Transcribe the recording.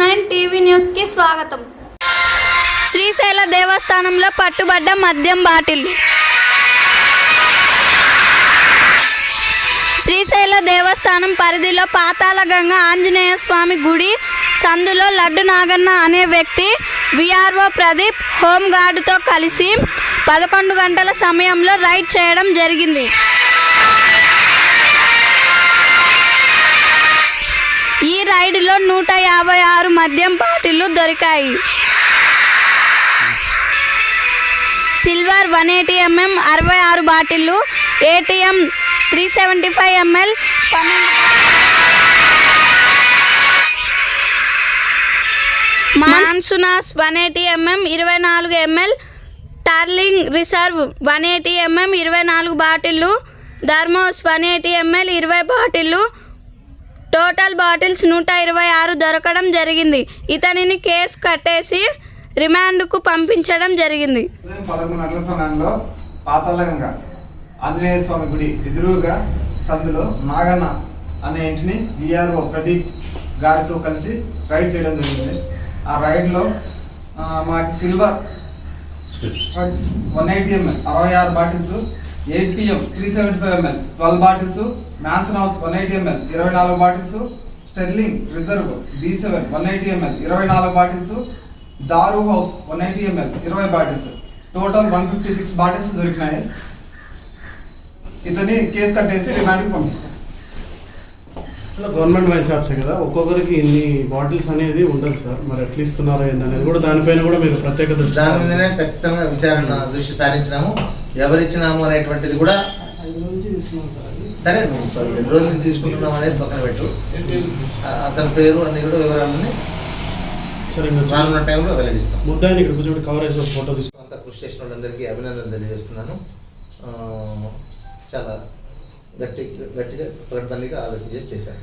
Nine TV న్యూస్కి స్వాగతం. శ్రీశైల దేవస్థానంలో పట్టుబడ్డ మద్యం బాటిల్. శ్రీశైల దేవస్థానం పరిధిలో పాతాళగంగ ఆంజనేయ స్వామి గుడి సందులో లడ్డు నాగన్న అనే వ్యక్తి విఆర్ఓ ప్రదీప్ హోంగార్డుతో కలిసి పదకొండు గంటల సమయంలో రైడ్ చేయడం జరిగింది. ఈ నూట యాభై ఆరు మద్యం బాటిళ్ళు దొరికాయి. సిల్వర్ వన్ ఎయిటీ ఎంఎం అరవై ఆరు బాటిళ్ళు ATM three seventy five ML మాన్సునాస్ one eighty MM ఇరవై నాలుగు ML Sterling Reserve one eighty MM ఇరవై నాలుగు బాటిళ్ళు ధర్మోస్ వన్ ఎయిటీ ఎంఎల్ ఇరవై బాటిళ్ళు టోటల్ బాటిల్స్ నూట ఇరవై ఆరు దొరకడం జరిగింది. ఇతనిని కేసు కట్టేసి రిమాండ్కు పంపించడం జరిగింది. ఉదయం పదకొండు గంటల సమయంలో పాతాళగంగ ఆంజనేయ స్వామి గుడి ఎదురుగా సందులో నాగన్న అనే ఇంటిని విఆర్ఓ ప్రదీప్ గారితో కలిసి రైడ్ చేయడం జరిగింది. ఆ రైడ్లో మాకు సిల్వర్ వన్ ఎయిటీ ఎంఎల్ అరవై ఆరు bottles eight PM three seventy five ML twelve bottles Mansion House one eighty ML ఇరవై నాలుగు bottles Sterling Reserve B seven one eighty ML ఇరవై నాలుగు bottles Daru house one eighty ML ఇరవై bottles total one fifty six bottles దొరికినాయి. ఇతని case కట్టేసి రిమాండ్కి పంపిస్తాం. గవర్నమెంట్ వైన్ షాప్స్ కదా ఒక్కొక్కరికి ఇన్ని బాటిల్స్ అనేది ఉండదు సార్. మరి ఎట్లా ఇస్తున్నారో ఏందనేది కూడా దానిపైన కూడా మీరు ప్రత్యేక దృష్టి దాని మీదనే ఖచ్చితంగా విచారణ దృష్టి సారించినాము. ఎవరిచ్చినాము అనేటువంటిది కూడా సార్ నువ్వు పది ఎన్ని రోజుల నుంచి తీసుకుంటున్నాం అనేది పక్కన పెట్టు. అతని పేరు అన్ని కూడా వివరాలని రానున్న టైంలో వెల్లడిస్తాం. ముద్దాయిని ఇక్కడ కూర్చోబెట్టి కవరేజ్ ఫోటో తీసుకున్నాం అంతా కృషి చేసిన వాళ్ళందరికీ అభినందనలు తెలియజేస్తున్నాను. ఆ, చాలా గట్టి గట్టిగా పకడ్బందీగా ఆలోచన చేసి చేశాను